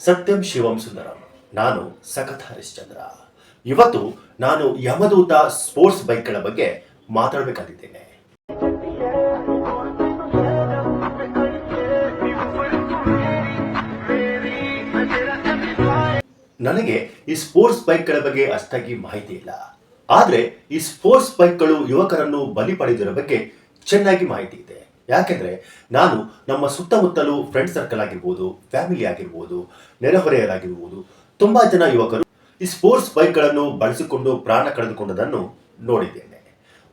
ಸತ್ಯಂ ಶಿವಂ ಸುಂದರಂ. ನಾನು ಸಖತ್ ಹರಿಶ್ಚಂದ್ರ. ಇವತ್ತು ನಾನು ಯಮದೂತ ಸ್ಪೋರ್ಟ್ಸ್ ಬೈಕ್ಗಳ ಬಗ್ಗೆ ಮಾತಾಡಬೇಕಾಗಿದ್ದೇನೆ. ನನಗೆ ಈ ಸ್ಪೋರ್ಟ್ಸ್ ಬೈಕ್ಗಳ ಬಗ್ಗೆ ಅಷ್ಟಾಗಿ ಮಾಹಿತಿ ಇಲ್ಲ. ಆದರೆ ಈ ಸ್ಪೋರ್ಟ್ಸ್ ಬೈಕ್ಗಳು ಯುವಕರನ್ನು ಬಲಿ ಪಡೆದಿರೋ ಬಗ್ಗೆ ಚೆನ್ನಾಗಿ ಮಾಹಿತಿ ಇದೆ. ಯಾಕೆಂದ್ರೆ ನಾನು ನಮ್ಮ ಸುತ್ತಮುತ್ತಲು ಫ್ರೆಂಡ್ ಸರ್ಕಲ್ ಆಗಿರ್ಬೋದು ಫ್ಯಾಮಿಲಿ ಆಗಿರ್ಬೋದು, ನೆರೆಹೊರೆಯರಾಗಿರ್ಬೋದು, ತುಂಬ ಜನ ಯುವಕರು ಈ ಸ್ಪೋರ್ಟ್ಸ್ ಬೈಕ್ಗಳನ್ನು ಬಳಸಿಕೊಂಡು ಪ್ರಾಣ ಕಳೆದುಕೊಂಡದನ್ನು ನೋಡಿದ್ದೇನೆ.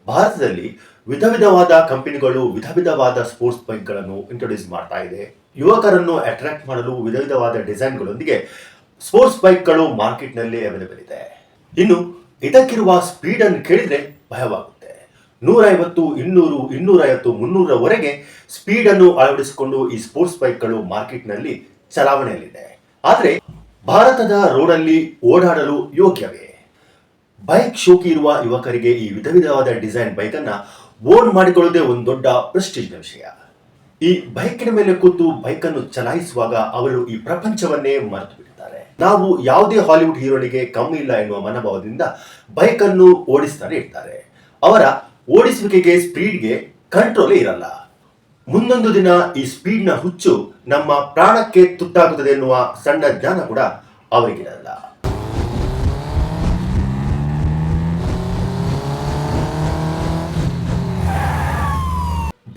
ಭಾರತದಲ್ಲಿ ವಿಧ ವಿಧವಾದ ಕಂಪನಿಗಳು ವಿಧ ವಿಧವಾದ ಸ್ಪೋರ್ಟ್ಸ್ ಬೈಕ್ಗಳನ್ನು ಇಂಟ್ರೊಡ್ಯೂಸ್ ಮಾಡ್ತಾ ಇದೆ. ಯುವಕರನ್ನು ಅಟ್ರಾಕ್ಟ್ ಮಾಡಲು ವಿಧ ವಿಧವಾದ ಡಿಸೈನ್ಗಳೊಂದಿಗೆ ಸ್ಪೋರ್ಟ್ಸ್ ಬೈಕ್ಗಳು ಮಾರ್ಕೆಟ್ನಲ್ಲಿ ಅವೈಲೇಬಲ್ ಇದೆ. ಇನ್ನು ಇದಕ್ಕಿರುವ ಸ್ಪೀಡನ್ನು ಕೇಳಿದರೆ ಕೇಳಿದ್ರೆ ಭಯವಾಗುತ್ತೆ ನೂರೈವತ್ತು, ಇನ್ನೂರು, ಇನ್ನೂರೈವತ್ತು ಮುನ್ನೂರವರೆಗೆ ಸ್ಪೀಡ್ ಅನ್ನು ಅಳವಡಿಸಿಕೊಂಡು ಈ ಸ್ಪೋರ್ಟ್ಸ್ ಬೈಕ್ಗಳು ಮಾರ್ಕೆಟ್ನಲ್ಲಿ ಚಲಾವಣೆಯಲ್ಲಿದೆ. ಆದರೆ ಭಾರತದ ರೋಡಲ್ಲಿ ಓಡಾಡಲು ಯೋಗ್ಯವೇ? ಬೈಕ್ ಶೋಕಿ ಇರುವ ಯುವಕರಿಗೆ ಈ ವಿಧ ವಿಧವಾದ ಡಿಸೈನ್ ಬೈಕ್ ಅನ್ನ ಓನ್ ಮಾಡಿಕೊಳ್ಳುವುದೇ ಒಂದು ದೊಡ್ಡ ಪ್ರೆಸ್ಟೀಜ್ನ ವಿಷಯ. ಈ ಬೈಕಿನ ಮೇಲೆ ಕೂತು ಬೈಕ್ ಅನ್ನು ಚಲಾಯಿಸುವಾಗ ಅವರು ಈ ಪ್ರಪಂಚವನ್ನೇ ಮರೆತು ಬಿಡುತ್ತಾರೆ ನಾವು ಯಾವುದೇ ಹಾಲಿವುಡ್ ಹೀರೋನಿಗೆ ಕಮ್ಮಿ ಇಲ್ಲ ಎನ್ನುವ ಮನೋಭಾವದಿಂದ ಬೈಕನ್ನು ಓಡಿಸ್ತಾನೆ ಇರ್ತಾರೆ. ಅವರ ಓಡಿಸುವಿಕೆಗೆ ಸ್ಪೀಡ್ಗೆ ಕಂಟ್ರೋಲೇ ಇರಲ್ಲ. ಮುಂದೊಂದು ದಿನ ಈ ಸ್ಪೀಡ್ನ ಹುಚ್ಚು ನಮ್ಮ ಪ್ರಾಣಕ್ಕೆ ತುತ್ತಾಗುತ್ತದೆ ಎನ್ನುವ ಸಣ್ಣ ಜ್ಞಾನ ಕೂಡ ಅವರಿಗಿರಲ್ಲ.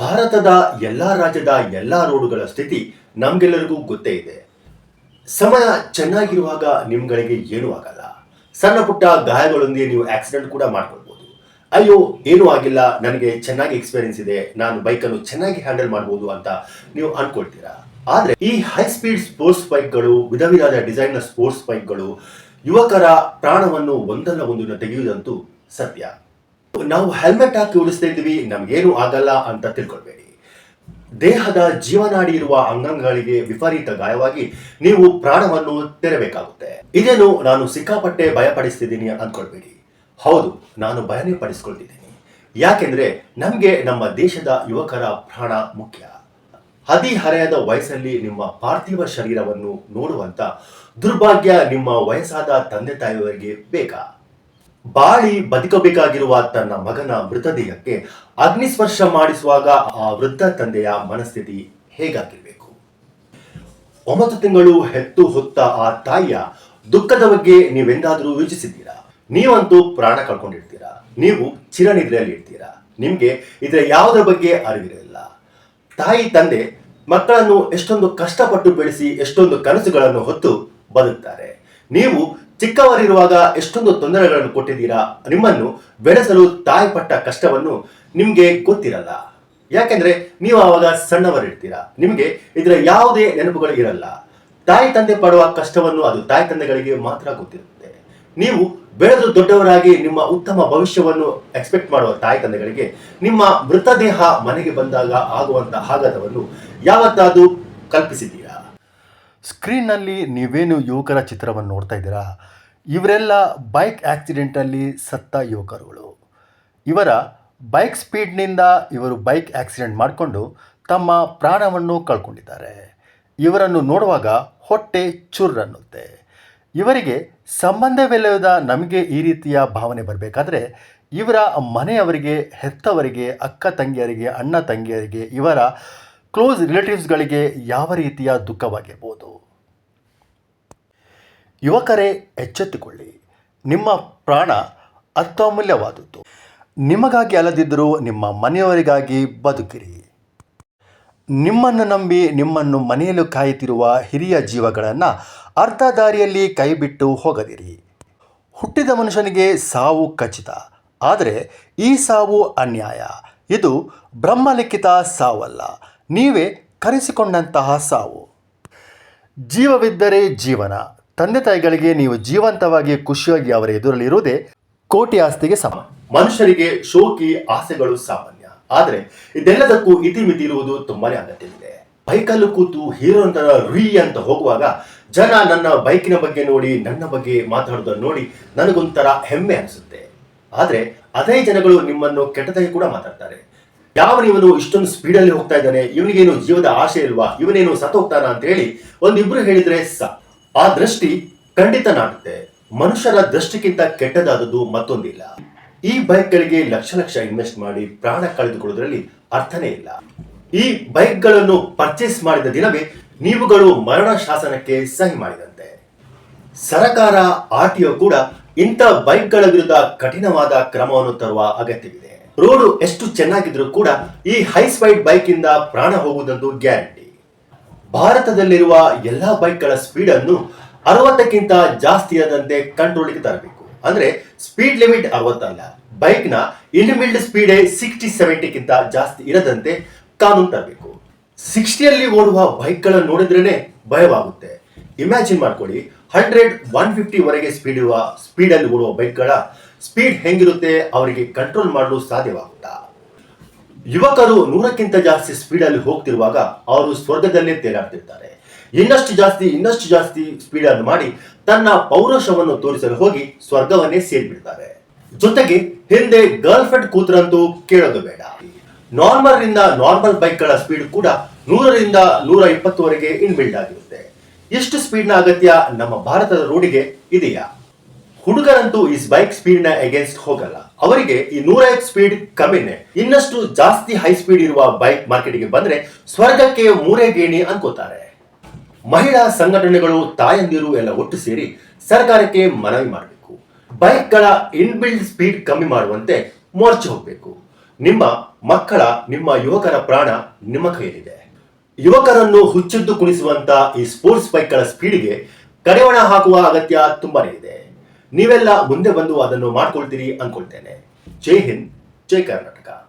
ಭಾರತದ ಎಲ್ಲಾ ರಾಜ್ಯದ ಎಲ್ಲಾ ರೋಡುಗಳ ಸ್ಥಿತಿ ನಮ್ಗೆಲ್ಲರಿಗೂ ಗೊತ್ತೇ ಇದೆ. ಸಮಯ ಚೆನ್ನಾಗಿರುವಾಗ ನಿಮ್ಗಳಿಗೆ ಏನೂ ಆಗಲ್ಲ. ಸಣ್ಣ ಪುಟ್ಟ ಗಾಯಗಳೊಂದಿಗೆ ನೀವು ಆಕ್ಸಿಡೆಂಟ್ ಕೂಡ ಮಾಡ್ಕೊಳ್ಬೋದು ಅಯ್ಯೋ, ಏನೂ ಆಗಿಲ್ಲ. ನನಗೆ ಚೆನ್ನಾಗಿ ಎಕ್ಸ್ಪೀರಿಯನ್ಸ್ ಇದೆ. ನಾನು ಬೈಕನ್ನು ಚೆನ್ನಾಗಿ ಹ್ಯಾಂಡಲ್ ಮಾಡ್ಬೋದು ಅಂತ ನೀವು ಅನ್ಕೊಳ್ತೀರಾ? ಆದರೆ ಈ ಹೈ ಸ್ಪೀಡ್ ಸ್ಪೋರ್ಟ್ಸ್ ಬೈಕ್ಗಳು ವಿಧ ವಿಧದ ಡಿಸೈನ್ನ ಸ್ಪೋರ್ಟ್ಸ್ ಬೈಕ್ಗಳು ಯುವಕರ ಪ್ರಾಣವನ್ನು ಒಂದಲ್ಲ ಒಂದನ್ನು ತೆಗೆಯುವುದಂತೂ ಸತ್ಯ. ನಾವು ಹೆಲ್ಮೆಟ್ ಹಾಕಿ ಉಳಿಸ್ತಾ ಇದ್ದೀವಿ, ನಮ್ಗೇನು ಆಗಲ್ಲ ಅಂತ ತಿಳ್ಕೊಳ್ಬೇಡಿ. ದೇಹದ ಜೀವನಾಡಿ ಇರುವ ಅಂಗಾಂಗಗಳಿಗೆ ವಿಪರೀತ ಗಾಯವಾಗಿ ನೀವು ಪ್ರಾಣವನ್ನು ತೆರಬೇಕಾಗುತ್ತೆ. ಇದೇನು ನಾನು ಸಿಕ್ಕಾಪಟ್ಟೆ ಭಯಪಡಿಸ್ತಿದ್ದೀನಿ ಅಂದ್ಕೊಳ್ಬೇಡಿ ಹೌದು, ನಾನು ಭಯನೇ ಪಡಿಸ್ಕೊಳ್ತಿದ್ದೀನಿ ಯಾಕೆಂದ್ರೆ ನಮಗೆ ನಮ್ಮ ದೇಶದ ಯುವಕರ ಪ್ರಾಣ ಮುಖ್ಯ. ಹದಿಹರೆಯದ ವಯಸ್ಸಲ್ಲಿ ನಿಮ್ಮ ಪಾರ್ಥಿವ ಶರೀರವನ್ನು ನೋಡುವಂತ ದುರ್ಭಾಗ್ಯ ನಿಮ್ಮ ವಯಸ್ಸಾದ ತಂದೆ ತಾಯಿಯವರಿಗೆ ಬೇಕಾ? ಬಾಳಿ ಬದುಕಬೇಕಾಗಿರುವ ತನ್ನ ಮಗನ ಮೃತದೇಹಕ್ಕೆ ಅಗ್ನಿಸ್ಪರ್ಶ ಮಾಡಿಸುವಾಗ ಆ ವೃದ್ಧ ತಂದೆಯ ಮನಸ್ಥಿತಿ ಹೇಗಾಗಿರಬೇಕು? ಒಂಬತ್ತು ತಿಂಗಳು ಹೆತ್ತು ಹೊತ್ತ ಆ ತಾಯಿಯ ದುಃಖದ ಬಗ್ಗೆ ನೀವೆಂದಾದರೂ ಯೋಚಿಸಿದ್ದೀರಾ? ನೀವಂತೂ ಪ್ರಾಣ ಕಳ್ಕೊಂಡಿರ್ತೀರಾ? ನೀವು ಚಿರನಿದ್ರೆಯಲ್ಲಿ ಇರ್ತೀರಾ? ನಿಮಗೆ ಇದರ ಯಾವುದರ ಬಗ್ಗೆ ಅರಿವಿರಲಿಲ್ಲ ತಾಯಿ, ತಂದೆ ಮಕ್ಕಳನ್ನು ಎಷ್ಟೊಂದು ಕಷ್ಟಪಟ್ಟು ಬೆಳೆಸಿ ಎಷ್ಟೊಂದು ಕನಸುಗಳನ್ನು ಹೊತ್ತು ಬದುಕ್ತಾರೆ. ನೀವು ಚಿಕ್ಕವರಿರುವಾಗ ಎಷ್ಟೊಂದು ತೊಂದರೆಗಳನ್ನು ಕೊಟ್ಟಿದ್ದೀರಾ? ನಿಮ್ಮನ್ನು ಬೆಳೆಸಲು ತಾಯಿ ಪಟ್ಟ ಕಷ್ಟವನ್ನು ನಿಮಗೆ ಗೊತ್ತಿರಲ್ಲ. ಯಾಕೆಂದ್ರೆ ನೀವು ಆವಾಗ ಸಣ್ಣವರಿರ್ತೀರಾ? ನಿಮಗೆ ಇದರ ಯಾವುದೇ ನೆನಪುಗಳು ಇರಲ್ಲ. ತಾಯಿ, ತಂದೆ ಪಡುವ ಕಷ್ಟವನ್ನು ಅದು ತಾಯಿ, ತಂದೆಗಳಿಗೆ ಮಾತ್ರ ಗೊತ್ತಿರುತ್ತೆ. ನೀವು ಬೆಳೆದು ದೊಡ್ಡವರಾಗಿ ನಿಮ್ಮ ಉತ್ತಮ ಭವಿಷ್ಯವನ್ನು ಎಕ್ಸ್ಪೆಕ್ಟ್ ಮಾಡುವ ತಾಯಿ ತಂದೆಗಳಿಗೆ ನಿಮ್ಮ ಮೃತದೇಹ ಮನೆಗೆ ಬಂದಾಗ ಆಗುವಂತಹ ಆಘಾತವನ್ನು ಯಾವತ್ತಾದರೂ ಕಲ್ಪಿಸಿದ್ದೀರಾ? ಸ್ಕ್ರೀನ್ನಲ್ಲಿ ನೀವೇನು ಯುವಕರ ಚಿತ್ರವನ್ನು ನೋಡ್ತಾ ಇದ್ದೀರಾ? ಇವರೆಲ್ಲ ಬೈಕ್ ಆಕ್ಸಿಡೆಂಟಲ್ಲಿ ಸತ್ತ ಯುವಕರುಗಳು. ಇವರ ಬೈಕ್ ಸ್ಪೀಡ್ನಿಂದ ಇವರು ಬೈಕ್ ಆಕ್ಸಿಡೆಂಟ್ ಮಾಡಿಕೊಂಡು ತಮ್ಮ ಪ್ರಾಣವನ್ನು ಕಳ್ಕೊಂಡಿದ್ದಾರೆ. ಇವರನ್ನು ನೋಡುವಾಗ ಹೊಟ್ಟೆ ಚುರ್ರನ್ನುತ್ತೆ. ಇವರಿಗೆ ಸಂಬಂಧವಿಲ್ಲದ ನಮಗೆ ಈ ರೀತಿಯ ಭಾವನೆ ಬರಬೇಕಾದ್ರೆ, ಇವರ ಮನೆಯವರಿಗೆ, ಹೆತ್ತವರಿಗೆ, ಅಕ್ಕ ತಂಗಿಯರಿಗೆ, ಅಣ್ಣ ತಂಗಿಯರಿಗೆ, ಇವರ ಕ್ಲೋಸ್ ರಿಲೇಟಿವ್ಸ್ಗಳಿಗೆ ಯಾವ ರೀತಿಯ ದುಃಖವಾಗಿರ್ಬೋದು? ಯುವಕರೇ, ಎಚ್ಚೆತ್ತುಕೊಳ್ಳಿ. ನಿಮ್ಮ ಪ್ರಾಣ ಅತ್ಯಮೂಲ್ಯವಾದದ್ದು. ನಿಮಗಾಗಿ ಅಲ್ಲದಿದ್ದರೂ ನಿಮ್ಮ ಮನೆಯವರಿಗಾಗಿ ಬದುಕಿರಿ. ನಿಮ್ಮನ್ನು ನಂಬಿ ನಿಮ್ಮನ್ನು ಮನೆಯಲ್ಲೂ ಕಾಯುತ್ತಿರುವ ಹಿರಿಯ ಜೀವಗಳನ್ನು ಅರ್ಧ ದಾರಿಯಲ್ಲಿ ಕೈಬಿಟ್ಟು ಹೋಗದಿರಿ. ಹುಟ್ಟಿದ ಮನುಷ್ಯನಿಗೆ ಸಾವು ಖಚಿತ. ಆದರೆ ಈ ಸಾವು ಅನ್ಯಾಯ. ಇದು ಬ್ರಹ್ಮಲಿಖಿತ ಸಾವಲ್ಲ. ನೀವೇ ಕರೆಸಿಕೊಂಡಂತಹ ಸಾವು. ಜೀವವಿದ್ದರೆ ಜೀವನ. ತಂದೆ ತಾಯಿಗಳಿಗೆ ನೀವು ಜೀವಂತವಾಗಿ ಖುಷಿಯಾಗಿ ಅವರ ಎದುರಲ್ಲಿರುವುದೇ ಕೋಟಿ ಆಸ್ತಿಗೆ ಸಮ. ಮನುಷ್ಯರಿಗೆ ಶೋಕಿ ಆಸೆಗಳು ಸಾಮಾನ್ಯ. ಆದರೆ ಇದೆಲ್ಲದಕ್ಕೂ ಇತಿಮಿತಿ ಇರುವುದು ತುಂಬಾನೇ ಅಗತ್ಯವಿದೆ. ಬೈಕಲ್ಲೂ ಕೂತು ಹೀರೋ ಅಂತ ರುಯಿ ಅಂತ ಹೋಗುವಾಗ ಜನ ನನ್ನ ಬೈಕಿನ ಬಗ್ಗೆ ನೋಡಿ, ನನ್ನ ಬಗ್ಗೆ ಮಾತಾಡೋದನ್ನು ನೋಡಿ ನನಗೊಂಥರ ಹೆಮ್ಮೆ ಅನಿಸುತ್ತೆ. ಆದ್ರೆ ಅದೇ ಜನಗಳು ನಿಮ್ಮನ್ನು ಕೆಟ್ಟದಾಗಿ ಕೂಡ ಮಾತಾಡ್ತಾರೆ. ಯಾವ ಯಾವನಿವನು ಇಷ್ಟೊಂದು ಸ್ಪೀಡಲ್ಲಿ ಹೋಗ್ತಾ ಇದ್ದಾನೆ, ಇವನಿಗೇನು ಜೀವದ ಆಶೆ ಇಲ್ವಾ, ಇವನೇನು ಸತ್ತೋಗ್ತಾನ ಅಂತ ಹೇಳಿ ಒಂದಿಬ್ರು ಹೇಳಿದ್ರೆ ಸ. ಆ ದೃಷ್ಟಿ ಖಂಡಿತ ನಾಡುತ್ತೆ ಮನುಷ್ಯರ ದೃಷ್ಟಿಗಿಂತ ಕೆಟ್ಟದಾದದ್ದು ಮತ್ತೊಂದಿಲ್ಲ. ಈ ಬೈಕ್ಗಳಿಗೆ ಲಕ್ಷ ಲಕ್ಷ ಇನ್ವೆಸ್ಟ್ ಮಾಡಿ ಪ್ರಾಣ ಕಳೆದುಕೊಳ್ಳುವುದರಲ್ಲಿ ಅರ್ಥನೇ ಇಲ್ಲ. ಈ ಬೈಕ್ಗಳನ್ನು ಪರ್ಚೇಸ್ ಮಾಡಿದ ದಿನವೇ ನೀವುಗಳು ಮರಣ ಶಾಸನಕ್ಕೆ ಸಹಿ ಮಾಡಿದಂತೆ. ಸರಕಾರ ಆರ್ಟಿಒ ಕೂಡ ಇಂಥ ಬೈಕ್ಗಳ ವಿರುದ್ಧ ಕಠಿಣವಾದ ಕ್ರಮವನ್ನು ತರುವ ಅಗತ್ಯವಿದೆ. ರೋಡು ಎಷ್ಟು ಚೆನ್ನಾಗಿದ್ರೂ ಕೂಡ ಈ ಹೈ ಸ್ಪೈಡ್ ಬೈಕ್ ಇಂದ ಪ್ರಾಣ ಹೋಗುವುದೊಂದು ಗ್ಯಾರಂಟಿ. ಭಾರತದಲ್ಲಿರುವ ಎಲ್ಲಾ ಬೈಕ್ಗಳ ಸ್ಪೀಡ್ ಅನ್ನು ಅರವತ್ತಕ್ಕಿಂತ ಜಾಸ್ತಿಯಾದಂತೆ ಕಂಟ್ರೋಲ್ಗೆ ತರಬೇಕು. ಅಂದ್ರೆ ಸ್ಪೀಡ್ ಲಿಮಿಟ್ ಅರವತ್ತಲ್ಲ. ಬೈಕ್ನ ಇನ್ಬಿಲ್ಡ್ ಸ್ಪೀಡ್ ಸಿಕ್ಸ್ಟಿ ಸೆವೆಂಟಿಗಿಂತ ಜಾಸ್ತಿ ಇರದಂತೆ ಕಾನೂನು ತರಬೇಕು. ಸಿಕ್ಸ್ಟಿಯಲ್ಲಿ ಓಡುವ ಬೈಕ್ಗಳನ್ನು ನೋಡಿದ್ರೇನೆ ಭಯವಾಗುತ್ತೆ. ಇಮ್ಯಾಜಿನ್ ಮಾಡ್ಕೊಳ್ಳಿ ಹಂಡ್ರೆಡ್ ಒನ್ ಫಿಫ್ಟಿ ವರೆಗೆ ಸ್ಪೀಡ್ ಇರುವ ಸ್ಪೀಡಲ್ಲಿ ಓಡುವ ಬೈಕ್ಗಳ ಸ್ಪೀಡ್ ಹೆಂಗಿರುತ್ತೆ ಅವರಿಗೆ ಕಂಟ್ರೋಲ್ ಮಾಡಲು ಸಾಧ್ಯವಾಗುತ್ತಾ? ಯುವಕರು ನೂರಕ್ಕಿಂತ ಜಾಸ್ತಿ ಸ್ಪೀಡಲ್ಲಿ ಹೋಗ್ತಿರುವಾಗ ಅವರು ಸ್ವರ್ಗದಲ್ಲೇ ತೇಲಾಡ್ತಿರ್ತಾರೆ ಇನ್ನಷ್ಟು ಜಾಸ್ತಿ ಇನ್ನಷ್ಟು ಜಾಸ್ತಿ ಸ್ಪೀಡ್ ಅನ್ನು ಮಾಡಿ ತನ್ನ ಪೌರುಷವನ್ನು ತೋರಿಸಲು ಹೋಗಿ ಸ್ವರ್ಗವನ್ನೇ ಸೇರ್ಬಿಡ್ತಾರೆ ಜೊತೆಗೆ ಹಿಂದೆ ಗರ್ಲ್ ಫ್ರೆಂಡ್ ಕೂತರಂತೂ ಕೇಳೋದು ಬೇಡ. ನಾರ್ಮಲ್ ರಿಂದ ನಾರ್ಮಲ್ ಬೈಕ್ಗಳ ಸ್ಪೀಡ್ ಕೂಡ ನೂರರಿಂದ ನೂರ ಇಪ್ಪತ್ತುವರೆಗೆ ಇನ್ಬಿಲ್ಡ್ ಆಗಿರುತ್ತೆ. ಎಷ್ಟು ಸ್ಪೀಡ್ನ ಅಗತ್ಯ ನಮ್ಮ ಭಾರತದ ರೋಡಿಗೆ ಇದೆಯಾ? ಹುಡುಗರಂತೂ ಈ ಬೈಕ್ ಸ್ಪೀಡ್ನ ಅಗೇನ್ಸ್ಟ್ ಹೋಗಲ್ಲ. ಅವರಿಗೆ ಈ ನೂರ ಸ್ಪೀಡ್ ಕಮ್ಮಿನೇ. ಇನ್ನಷ್ಟು ಜಾಸ್ತಿ ಹೈ ಸ್ಪೀಡ್ ಇರುವ ಬೈಕ್ ಮಾರ್ಕೆಟ್ಗೆ ಬಂದ್ರೆ ಸ್ವರ್ಗಕ್ಕೆ ಮೂರೇ ಗೇಣಿ ಅನ್ಕೋತಾರೆ. ಮಹಿಳಾ ಸಂಘಟನೆಗಳು ತಾಯಂದಿರು ಎಲ್ಲ ಒಟ್ಟು ಸೇರಿ ಸರ್ಕಾರಕ್ಕೆ ಮನವಿ ಮಾಡಬೇಕು. ಬೈಕ್ಗಳ ಇನ್ಬಿಲ್ಡ್ ಸ್ಪೀಡ್ ಕಮ್ಮಿ ಮಾಡುವಂತೆ ಮೋರ್ಚೆ ಹೋಗಬೇಕು. ನಿಮ್ಮ ಮಕ್ಕಳ, ನಿಮ್ಮ ಯುವಕರ ಪ್ರಾಣ ನಿಮ್ಮ ಕೈಯಲ್ಲಿದೆ. ಯುವಕರನ್ನು ಹುಚ್ಚಿದ್ದು ಕುಣಿಸುವಂತ ಈ ಸ್ಪೋರ್ಟ್ಸ್ ಬೈಕ್ಗಳ ಸ್ಪೀಡ್ಗೆ ಕಡಿವಾಣ ಹಾಕುವ ಅಗತ್ಯ ತುಂಬಾನೇ ಇದೆ. ನೀವೆಲ್ಲ ಮುಂದೆ ಬಂದು ಅದನ್ನು ಮಾಡ್ಕೊಳ್ತೀರಿ ಅನ್ಕೊಳ್ತೇನೆ. ಜೈ ಹಿಂದ್, ಜೈ ಕರ್ನಾಟಕ.